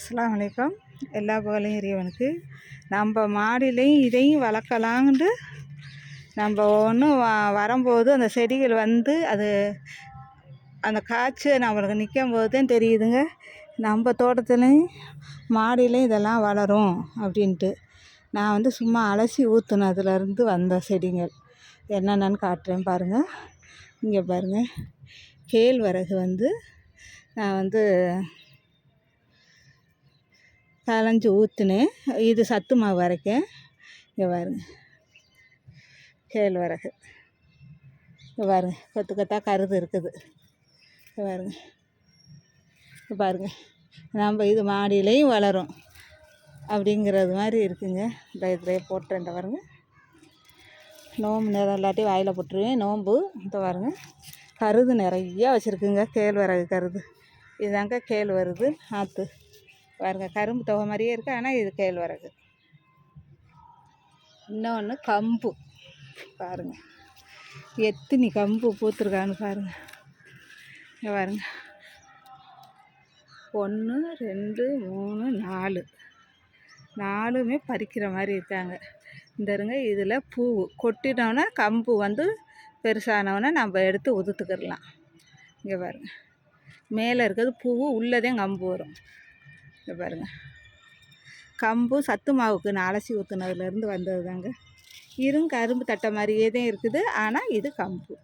அஸ்லாம் வலைக்கம் எல்லா புகழையும் இறைவனுக்கு. நம்ம மாடிலையும் இதையும் வளர்க்கலான்ட்டு நம்ம ஒன்றும் வ வரும்போது அந்த செடிகள் வந்து அது அந்த காய்ச்சி நம்மளுக்கு நிற்கும் போது தான் தெரியுதுங்க. நம்ம தோட்டத்துலேயும் மாடிலையும் இதெல்லாம் வளரும் அப்படின்ட்டு. நான் வந்து சும்மா அலசி ஊற்றுனதுலேருந்து வந்த செடிகள். என்னென்னு காட்டுறேன் பாருங்கள் இங்கே பாருங்கள் கேழ்வரகு வந்து நான் வந்து களைஞ்சி ஊற்றுனேன் இது சத்து மாவு வரைக்கும் இங்கே பாருங்க. கேழ்வரகு. இங்கே பாருங்க. கொத்து கொத்தா கருது இருக்குது. இங்கே பாருங்க. இங்கே பாருங்க. நம்ம இது மாடியிலையும் வளரும். அப்படிங்கிறது மாதிரி இருக்குங்க. இந்த இதில் போட்டுறேன் இந்த பாருங்க. நோம்பு நேரம் இல்லாட்டி வாயில் போட்டுருவேன். நோம்பு இந்த பாருங்க. கருது நிறையா வச்சுருக்குங்க. கேழ்வரகு கருது. இதாங்க கேழ்வரகு ஆற்று பாருங்க கரும்பு தொகை மாதிரியே இருக்குது ஆனால் இது கேழ்வரகு. இன்னொன்று கம்பு. பாருங்க. எத்தனி கம்பு பூத்துருக்கான்னு பாருங்கள் இங்கே பாருங்க. ஒன்று ரெண்டு மூணு நாலு. நாலுமே பறிக்கிற மாதிரி இருக்காங்க. இந்த இருங்க இதில் பூ கொட்டினோன்னே கம்பு வந்து பெருசானவொன்னே நம்ம எடுத்து உதுத்துக்கிடலாம் இங்கே பாருங்க. மேலே இருக்கிறது பூவு உள்ளதே கம்பு வரும். இதை பாருங்க. கம்பு சத்து மாவுக்கு நான் அலசி ஊற்றுனதுலேருந்து வந்தது தாங்க இரும் கரும்பு தட்டை மாதிரியே தான் இருக்குது. ஆனால் இது கம்பு.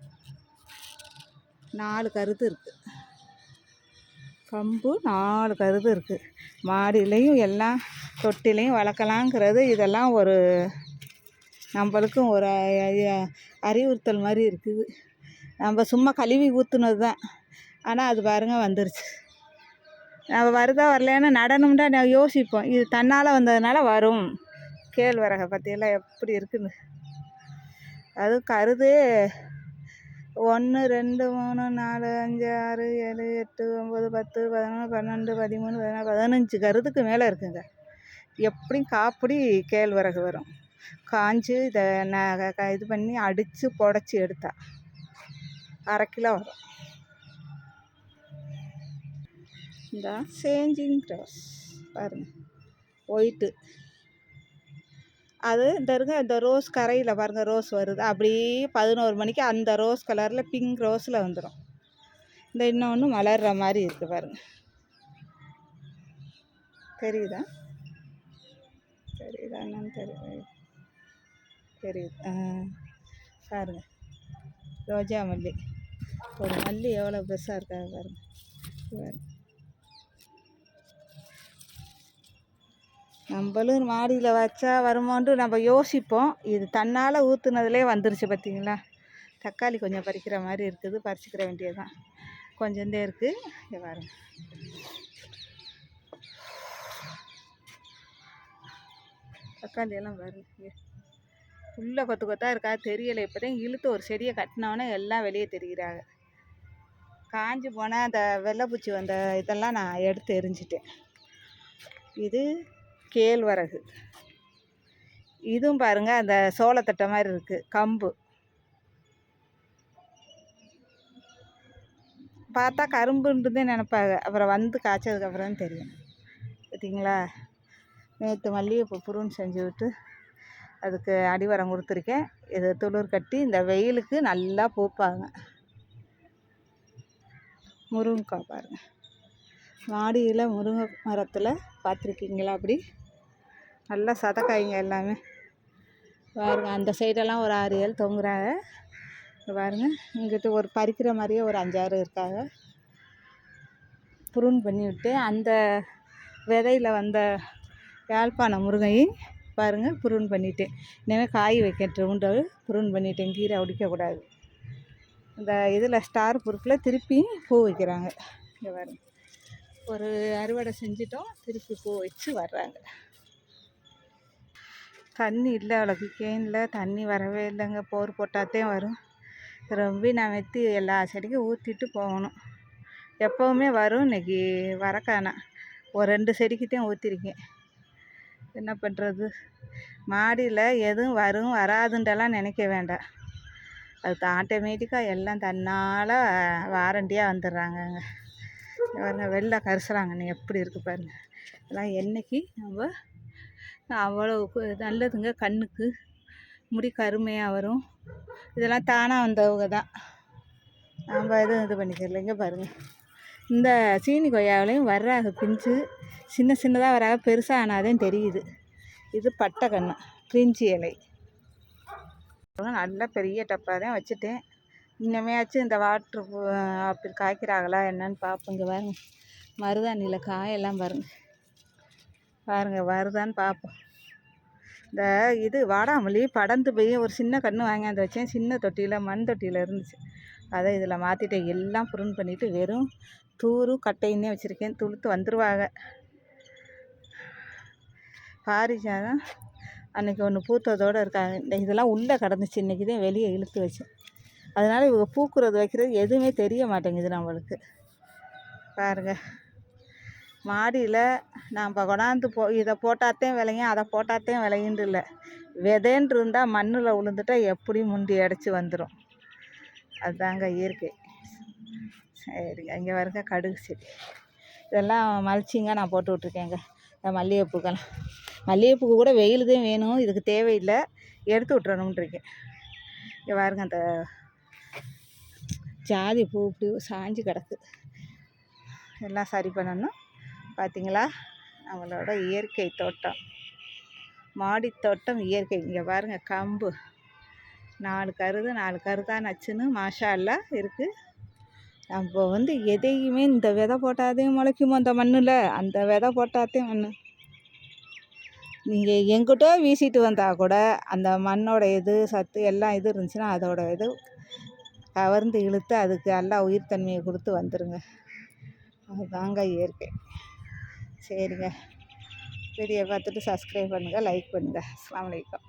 நாலு கருது இருக்குது கம்பு நாலு கருது இருக்குது மாடியிலையும் எல்லாம் தொட்டிலையும் வளர்க்கலாங்கிறது இதெல்லாம் ஒரு நம்மளுக்கும் ஒரு அறிவுறுத்தல் மாதிரி இருக்குது நம்ம சும்மா கழுவி ஊற்றுனது தான் ஆனால் அது பாருங்க வந்துருச்சு நம்ம வருதா வரலையான்னு நடனம்டா நான் யோசிப்போம். இது தன்னால் வந்ததுனால வரும். கேழ்வரகை பற்றியெல்லாம் எப்படி இருக்குன்னு. அது கருது. ஒன்று ரெண்டு மூணு நாலு அஞ்சு ஆறு ஏழு எட்டு ஒம்பது பத்து பதினொன்று பன்னெண்டு பதிமூணு பதினாலு பதினஞ்சு கருதுக்கு மேலே இருக்குங்க. எப்படியும் காப்படி கேழ்வரகு வரும். காஞ்சு இதை நான் க- இது பண்ணி அடித்து புடச்சி எடுத்தா. அரை கிலோ வரும். இந்த சேஞ்சிங் ரோஸ் பாருங்கள் ஒயிட்டு. அது இந்த இருங்க இந்த ரோஸ் கரையில் பாருங்கள் ரோஸ் வருது. அப்படியே பதினோரு மணிக்கு அந்த ரோஸ் கலரில் பிங்க் ரோஸில் வந்துடும் இந்த இன்னொன்று மலர்ற மாதிரி இருக்குது பாருங்கள் தெரியுதா? தெரியுதா என்னன்னு தெரியுது. ஆ பாருங்க. ரோஜா மல்லி. ஒரு மல்லி எவ்வளோ பெருசாக இருக்காது பாருங்க. பாருங்கள் பாருங்க. நம்மளும் மாடியில் வச்சா வருமோன்ட்டு நம்ம யோசிப்போம். இது தன்னால் ஊற்றுனதுலே வந்துருச்சு பார்த்தீங்களா தக்காளி கொஞ்சம் பறிக்கிற மாதிரி இருக்குது. பறிச்சுக்கிற வேண்டியதுதான். கொஞ்சந்தே இருக்குது இங்கே பாருங்க. தக்காளி எல்லாம் பாருங்க. உள்ள கொத்து கொத்தா இருக்கா? தெரியலை. இப்போதான் இழுத்து ஒரு செடியை கட்டினோன்னே எல்லாம் வெளியே தெரிகிறாங்க காஞ்சி போனால் அந்த வெள்ளைப்பூச்சி வந்த இதெல்லாம் நான் எடுத்து எரிஞ்சிட்டேன். இது கேழ்வரகு. இதுவும் பாருங்கள் அந்த சோளத்தட்டை மாதிரி இருக்குது கம்பு. பார்த்தா கரும்புன்றதே நினப்பாங்க. அப்புறம் வந்து காய்ச்சதுக்கு அப்புறம் தான் தெரியும். பார்த்தீங்களா? நேற்று மல்லிகைப்பூ புருன்னு செஞ்சு விட்டு அதுக்கு அடிவரம் கொடுத்துருக்கேன். இது துளிர் கட்டி இந்த வெயிலுக்கு நல்லா பூப்பாங்க. முருங்கைக்காய் பாருங்கள் மாடியில் முருங்கை மரத்தில் பார்த்துருக்கீங்களா அப்படி? நல்லா சதக்காய்ங்க எல்லாமே. பாருங்கள் அந்த சைடெல்லாம் ஒரு ஆறு ஏழு தொங்குறாங்க. பாருங்கள் இங்கிட்ட இங்கிட்டு ஒரு பறிக்கிற மாதிரியே ஒரு அஞ்சாறு இருக்காங்க. ப்ரூன் பண்ணிவிட்டு அந்த விதையில் வந்த யாழ்ப்பாண முருங்கையும் பாருங்கள் ப்ரூன் பண்ணிட்டேன் இனிமேல் காய் வைக்கட்டும்ன்ட்டு புருண் பண்ணிட்டேன் கீரை உடிக்கக்கூடாது இந்த இதில் ஸ்டார் பொருட்களை திருப்பி பூ வைக்கிறாங்க. இங்கே பாருங்கள் ஒரு அறுவடை செஞ்சிட்டோம். திருப்பி பூ வச்சு வர்றாங்க. தண்ணி இல்லை அவ்வளோக்கு கேனில் தண்ணி வரவே இல்லைங்க. போர் போட்டாத்தே வரும். ரொம்ப நான் வெத்தி எல்லா செடிக்கும் ஊற்றிட்டு போகணும். எப்போவுமே வரும் இன்னைக்கு வரக்கானா. ஒரு ரெண்டு செடிக்கு தான் ஊற்றிருக்கேன் என்ன பண்ணுறது மாடியில் எதுவும் வரும் வராதுன்றலாம் நினைக்க வேண்டாம். அது ஆட்டோமேட்டிக்காக எல்லாம் தன்னால் வாரண்டியாக வந்துடுறாங்கங்க. இங்க பாருங்க வெள்ளை கரிசலாங்கண்ணி எப்படி இருக்குது பாருங்க. இதெல்லாம் என்னைக்கு நம்ம அவ்வளோ நல்லதுங்க. கண்ணுக்கு முடி கருமையாக வரும். இதெல்லாம் தானாக வந்தவங்க தான். நம்ம எதுவும் இது பண்ணிக்கல இங்கே பாருங்கள் இந்த சீனி கொய்யாவிலையும் வர்றாக பிஞ்சு. சின்ன சின்னதாக வராக பெருசாக ஆனாதான் தெரியுது. இது பட்டை கன்று பிரிஞ்சி இலை. நல்லா பெரிய டப்பா தான் வச்சுட்டேன். இன்னமேயாச்சும் இந்த வாட்ரு அப்படி காய்க்கிறாங்களா என்னன்னு பார்ப்போம் இங்கே பாருங்க. மருதாணியில் காயெல்லாம் பாருங்க. பாருங்க வருதான்னு பார்ப்போம் இந்த இது வாடாமல்லி படந்து போய் ஒரு சின்ன கன்று வாங்கியாந்து வச்சேன். சின்ன தொட்டியில் மண் தொட்டியில் இருந்துச்சு. அதை இதில் மாற்றிட்டேன் எல்லாம் புருன் பண்ணிவிட்டு வெறும் தூரும் கட்டையுமே வச்சுருக்கேன். துளுத்து வந்துடுவாங்க பாரிஜாதம் அன்றைக்கி ஒன்று பூத்ததோடு இருக்காங்க. இந்த இதெல்லாம் உள்ளே கிடந்துச்சு. இன்றைக்கி தான் வெளியே இழுத்து வச்சேன். அதனால் இவங்க பூக்குறது வைக்கிறது எதுவுமே தெரிய மாட்டேங்குது நம்மளுக்கு. பாருங்க. மாடியில் நம்ம கொண்டாந்து போ இதை போட்டாத்தையும் விளையும் அதை போட்டாத்தையும் விளையுண்டு இல்லை. விதைன்னு இருந்தால் மண்ணில் விழுந்துட்டா எப்படி முண்டி அடைச்சி வந்துடும் அதுதாங்க இயற்கை. சரிங்க. இங்கே வருங்க கடுகு செடி. இதெல்லாம் மலிச்சிங்க நான் போட்டு விட்ருக்கேங்க இந்த மல்லிகைப்பூக்கெல்லாம். மல்லிகைப்பூக்கு கூட வெயில் தான் வேணும் இதுக்கு தேவையில்லை. எடுத்து விட்றணும்னு இருக்கேன். இங்கே பாருங்க அந்த ஜாதி பூ இப்படி சாஞ்சு கிடக்கு. எல்லாம் சரி பண்ணணும். பார்த்தீங்களா நம்மளோட இயற்கை தோட்டம். மாடி தோட்டம் இயற்கை. இங்கே பாருங்கள் கம்பு. நாலு கருது நாலு கருதா நச்சுன்னு மாஷா இருக்குது நம்ம வந்து எதையுமே இந்த விதை போட்டாதே முளைக்குமோ அந்த மண்ணில்? அந்த விதை போட்டாதே மண் நீங்கள் எங்கிட்டோ வீசிட்டு வந்தால் கூட அந்த மண்ணோட இது சத்து எல்லாம் இது இருந்துச்சுன்னா அதோட இது கவர்ந்து இழுத்து அதுக்கு நல்லா உயிர்த்தன்மையை கொடுத்து வந்துடுங்க அதுதாங்க இயற்கை. சரிங்க. வீடியோ பார்த்துட்டு சப்ஸ்கிரைப் பண்ணுங்கள் லைக் பண்ணுங்கள் அஸ்லாம் வலைக்கம்